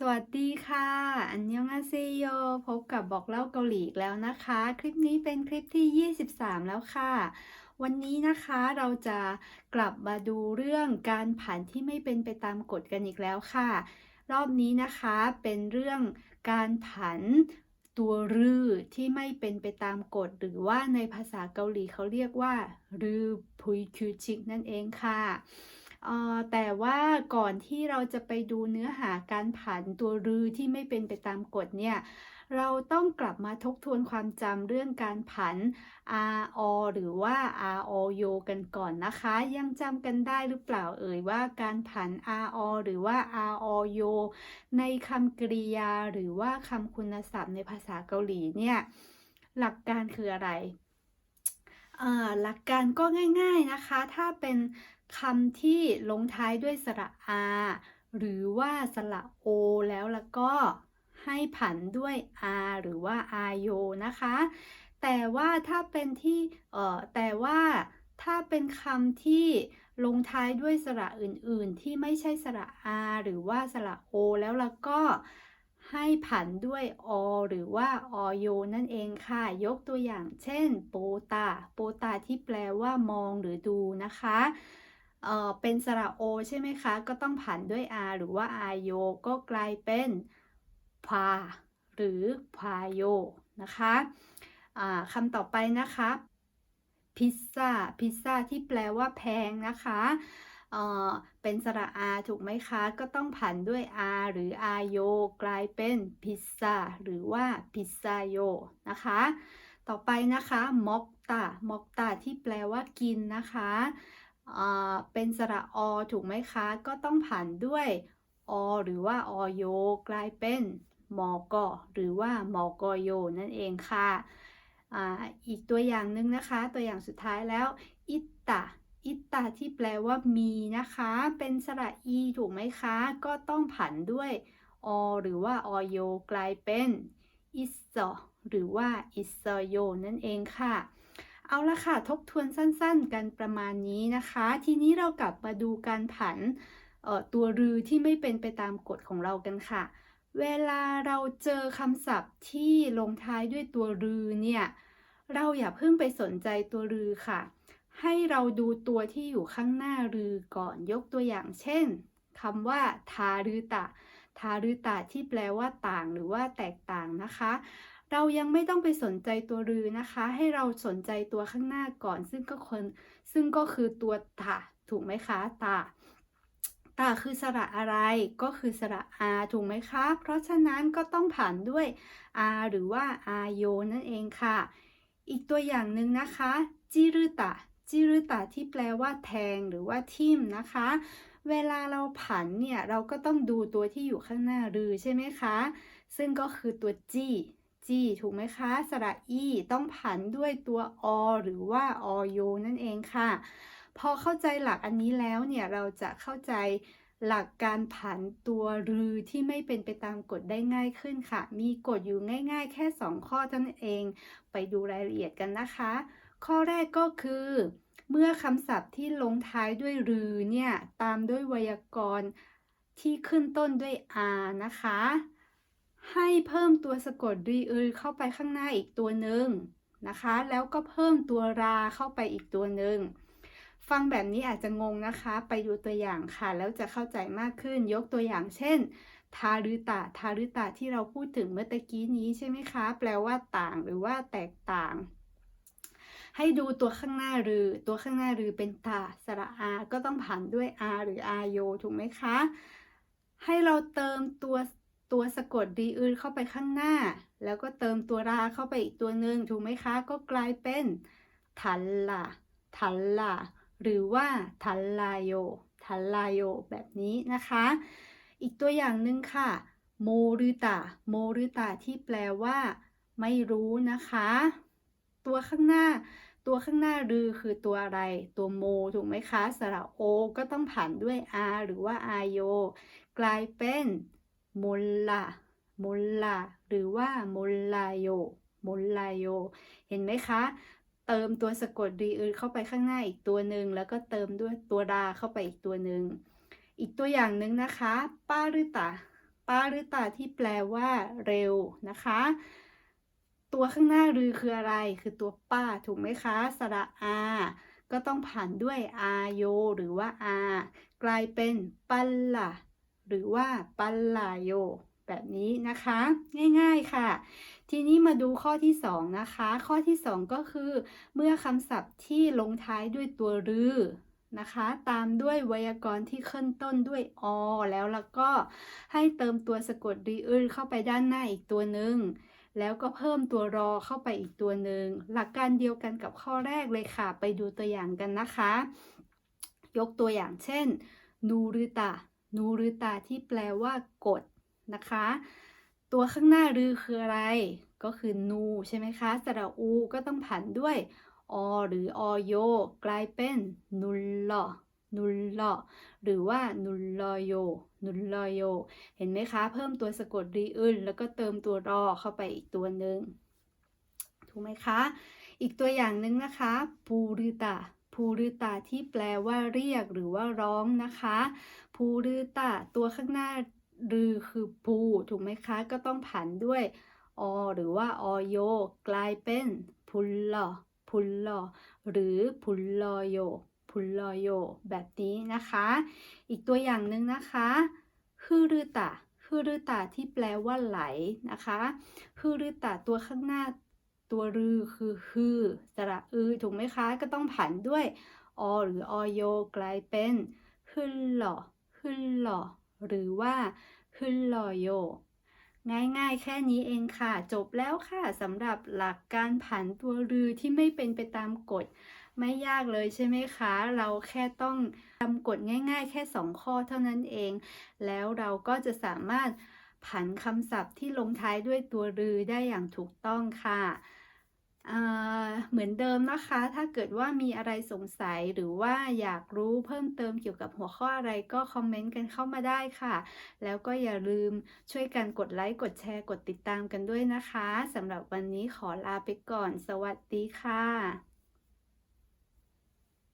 สวัสดีค่ะ อันยองอาเซโย พบกับบอกเล่าเกาหลีแล้วนะคะ คลิปนี้เป็นคลิปที่ 23 แล้วค่ะ วันนี้นะคะเราจะกลับมาดูเรื่องการผันที่ไม่เป็นไปตามกฎกันอีกแล้วค่ะ รอบนี้นะคะเป็นเรื่องการผันตัวรือ ที่ไม่เป็นไปตามกฎ หรือว่าในภาษาเกาหลีเขาเรียกว่ารือพุยคิวชิกนั่นเองค่ะ เอ่อแต่ว่าก่อนที่เราจะไปดูเนื้อหาการผันตัวรือที่ไม่เป็นไปตามกฎเนี่ย เราต้องกลับมาทบทวนความจำเรื่องการผัน r o หรือว่า r o Y กันก่อนนะคะ ยังจำกันได้หรือเปล่าเอ่ยว่าการผัน r o หรือว่า r o Y ในคำกริยาหรือว่าคำคุณศัพท์ในภาษาเกาหลีเนี่ย หลักการคืออะไรหลักการก็ง่าย ๆนะคะ ถ้าเป็น คำที่ลงท้ายด้วยสระ r หรือว่าสระ o แล้วแล้วก็ให้ผันด้วย r หรือว่า r yo นะคะ แต่ว่าถ้าเป็นที่เอ่อแต่ว่าถ้าเป็นคำที่ลงท้ายด้วยสระอื่นๆ ที่ไม่ใช่สระ r หรือว่าสระ o แล้วแล้วก็ให้ผันด้วยอหรือว่าอโยนั่นเองค่ะ ยกตัวอย่างเช่น โปตา โปตาที่แปลว่ามองหรือดูนะคะ เอ่อเป็นสระโอใช่ไหมคะ ก็ต้องผันด้วย r หรือว่า r โยก็กลายเป็นพาหรือพาโยนะคะคำต่อไปนะคะพิซซ่าพิซซ่าที่แปลว่าแพงนะคะเเป็นสระ r ถูกไหมคะ ก็ต้องผันด้วย r หรือ r โยกลายเป็นพิซซ่าหรือว่าพิซซ่าโยนะคะ ต่อไปนะคะม็อกตามอกตาที่แปลว่ากินนะคะ เป็นสระอถูกไหมคะ ก็ต้องผันด้วยอหรือว่าอโย กลายเป็นมอกอหรือว่ามอกอโยนั่นเองค่ะออีกตัวอย่างหนึ่งนะคะ ตัวอย่างสุดท้ายแล้วอิตตาอิตตาที่แปลว่ามีนะคะ เป็นสระอีถูกไหมคะ ก็ต้องผันด้วยอหรือว่าอโย กลายเป็นอิสซหรือว่าอิสซโยนั่นเองค่ะ เอาละค่ะ ทบทวนสั้นๆ กันประมาณนี้นะคะ ทีนี้เรากลับมาดูการผันตัวรือที่ไม่เป็นไปตามกฎของเรากันค่ะ เวลาเราเจอคำศัพท์ที่ลงท้ายด้วยตัวรือเนี่ย เราอย่าเพิ่งไปสนใจตัวรือค่ะ ให้เราดูตัวที่อยู่ข้างหน้ารือก่อนยกตัวอย่างเช่นคำว่า ทารือตะ ทารือตะที่แปลว่าต่างหรือว่าแตกต่างนะคะ เรายังไม่ต้องไปสนใจตัวรือนะคะ ให้เราสนใจตัวข้างหน้าก่อน ซึ่งก็คนซึ่งก็คือตัวตาถูกไหมคะตาตาคือสระอะไรก็คือสระ r ถูกไหมคะ เพราะฉะนั้นก็ต้องผ่านด้วย r หรือว่า r โยนั่นเองค่ะ อีกตัวอย่างหนึ่งนะคะจิรุตะจิรุตะที่แปลว่าแทงหรือว่าทิ่มนะคะ เวลาเราผันเนี่ยเราก็ต้องดูตัวที่อยู่ข้างหน้ารือใช่ไหมคะ ซึ่งก็คือตัวจี จีถูกไหมคะ สระอีต้องผันด้วยตัวอหรือว่าอโยนั่นเองค่ะ พอเข้าใจหลักอันนี้แล้วเนี่ยเราจะเข้าใจหลักการผันตัวรือที่ไม่เป็นไปตามกฎได้ง่ายขึ้นค่ะ มีกฎอยู่ง่าย ๆ แค่ 2 ข้อเท่านั้นเอง ไปดูรายละเอียดกันนะคะ ข้อแรกก็คือ เมื่อคำศัพท์ที่ลงท้ายด้วยรือเนี่ยตามด้วยไวยากรณ์ที่ขึ้นต้นด้วย r นะคะ ให้เพิ่มตัวสะกดรีอือเข้าไปข้างหน้าอีกตัวหนึ่งนะคะ แล้วก็เพิ่มตัวราเข้าไปอีกตัวหนึ่งฟังแบบนี้อาจจะงงนะคะ ไปดูตัวอย่างค่ะ แล้วจะเข้าใจมากขึ้น ยกตัวอย่างเช่น ทารุตะ ทารุตะที่เราพูดถึงเมื่อตะกี้นี้ใช่ไหมคะ แปลว่าต่างหรือว่าแตกต่าง ให้ดูตัวข้างหน้ารือ ตัวข้างหน้ารือเป็นตาสระอา ก็ต้องผ่านด้วย r หรือ r โยถูกไหมคะ ให้เราเติมตัว ตัวสะกดดีอือเข้าไปข้างหน้า แล้วก็เติมตัวราเข้าไปอีกตัวหนึ่งถูกไหมคะ ก็กลายเป็นทันละทันละหรือว่าทันลาโยทันลาโยแบบนี้นะคะ อีกตัวอย่างหนึ่งค่ะโมรุตะโมรุตะที่แปลว่า ไม่รู้นะคะ ตัวข้างหน้า ตัวข้างหน้ารือคือตัวอะไร ตัวโมถูกไหมคะ สระโอ ก็ต้องผ่านด้วย r หรือว่า r โยกลายเป็น มลลามลลาหรือว่ามลลาโยมลลาโย เห็นไหมคะ เติมตัวสะกดรีอือเข้าไปข้างหน้าอีกตัวหนึ่งแล้วก็เติมด้วยตัวดาเข้าไปอีกตัวหนึ่งอีกตัวอย่างหนึ่งนะคะปารุตะป้ารือตาที่แปลว่าเร็วนะคะ ตัวข้างหน้ารือคืออะไร คือตัวป้าถูกไหมคะสระอาก็ต้องผ่านด้วยอาโยหรือว่าอา กลายเป็นปัลละ หรือว่าปัลลาโยแบบนี้นะคะ ง่ายๆค่ะ ทีนี้มาดูข้อที่ 2 นะคะ ข้อที่ 2 ก็คือ เมื่อคำศัพท์ที่ลงท้ายด้วยตัวรือนะคะ ตามด้วยไวยากรณ์ที่ขึ้นต้นด้วยอแล้วแล้วก็ให้เติมตัวสะกดรีอึเข้าไปด้านหน้าอีกตัวหนึ่งแล้วก็เพิ่มตัวรอเข้าไปอีกตัวหนึ่งหลักการเดียวกันกับข้อแรกเลยค่ะ ไปดูตัวอย่างกันนะคะ ยกตัวอย่างเช่นนูรุตะ นูรุตะที่แปลว่ากดนะคะ ตัวข้างหน้ารือคืออะไร ก็คือนูใช่ไหมคะสระอูก็ต้องผันด้วยอหรืออโย กลายเป็นนุลลอนุลลอหรือว่านุลลอโย นุลลอโย เห็นไหมคะ เพิ่มตัวสะกดรีอึนแล้วก็เติมตัวรอเข้าไปอีกตัวหนึ่งถูกไหมคะ อีกตัวอย่างหนึ่งนะคะ ปูริตะ ปูริตะที่แปลว่าเรียกหรือว่าร้องนะคะปูริตะตัวข้างหน้ารือคือปูถูกไหมคะ ก็ต้องผันด้วยอหรือว่าอโย กลายเป็นพุลลอพุลลอหรือพุลลอโยพุลลอโยแบบนี้นะคะ อีกตัวอย่างหนึ่งนะคะฮือรุตะฮือรุตะที่แปลว่าไหลนะคะฮือรุตะตัวข้างหน้า ตัวรือคือฮือสระอือถูกไหมคะ ก็ต้องผันด้วยอหรืออโยกลายเป็นฮึลหล่อฮึลหล่อหรือว่าฮึลลอโย ง่ายๆ แค่นี้เองค่ะ จบแล้วค่ะสำหรับหลักการผันตัวรือที่ไม่เป็นไปตามกฎ ไม่ยากเลยใช่ไหมคะ เราแค่ต้องทำกฎง่าย ๆ แค่ 2 ข้อเท่านั้นเอง แล้วเราก็จะสามารถผันคำศัพท์ที่ลงท้ายด้วยตัวรือได้อย่างถูกต้องค่ะ เหมือนเดิมนะคะ ถ้าเกิดว่ามีอะไรสงสัยหรือว่าอยากรู้เพิ่มเติมเกี่ยวกับหัวข้ออะไรก็คอมเมนต์กันเข้ามาได้ค่ะ แล้วก็อย่าลืมช่วยกันกดไลค์ กดแชร์ กดติดตามกันด้วยนะคะสำหรับวันนี้ขอลาไปก่อน สวัสดีค่ะ